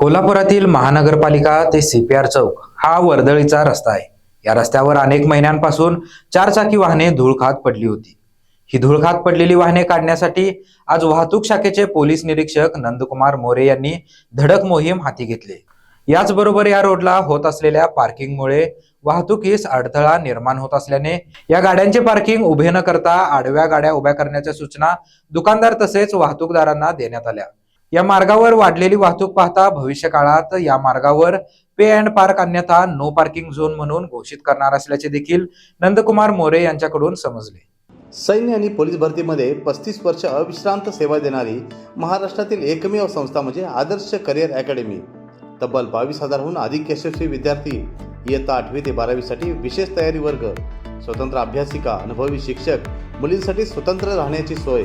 कोल्हापुरातील महानगरपालिका ते सीपीआर चौक हा वर्दळीचा रस्ता आहे. या रस्त्यावर अनेक महिन्यांपासून चारचाकी वाहने धूळ खात पडली होती. ही धूळ खात पडलेली वाहने काढण्यासाठी आज वाहतूक शाखेचे पोलीस निरीक्षक नंदकुमार मोरे यांनी धडक मोहीम हाती घेतली. याचबरोबर या रोडला होत असलेल्या पार्किंगमुळे वाहतुकीस अडथळा निर्माण होत असल्याने या गाड्यांचे पार्किंग उभे न करता आडव्या गाड्या उभ्या करण्याच्या सूचना दुकानदार तसेच वाहतूकदारांना देण्यात आल्या. या मार्गावर वाढलेली वाहतूक पाहता भविष्य काळात या मार्गावर पे अँड पार्क अन्यथा नो पार्किंग झोन म्हणून घोषित करणार असल्याचे देखील नंदकुमार मोरे यांच्याकडून समजले. सैन्य आणि पोलीस भरतीमध्ये पस्तीस वर्ष अविश्रांत सेवा देणारी महाराष्ट्रातील एकमेव संस्था म्हणजे आदर्श करिअर अकॅडमी. तब्बल बावीस हजारहून अधिक यशस्वी विद्यार्थी इयत्ता आठवी ते बारावीसाठी विशेष तयारी वर्ग स्वतंत्र अभ्यासिका अनुभवी शिक्षक मुलींसाठी स्वतंत्र राहण्याची सोय.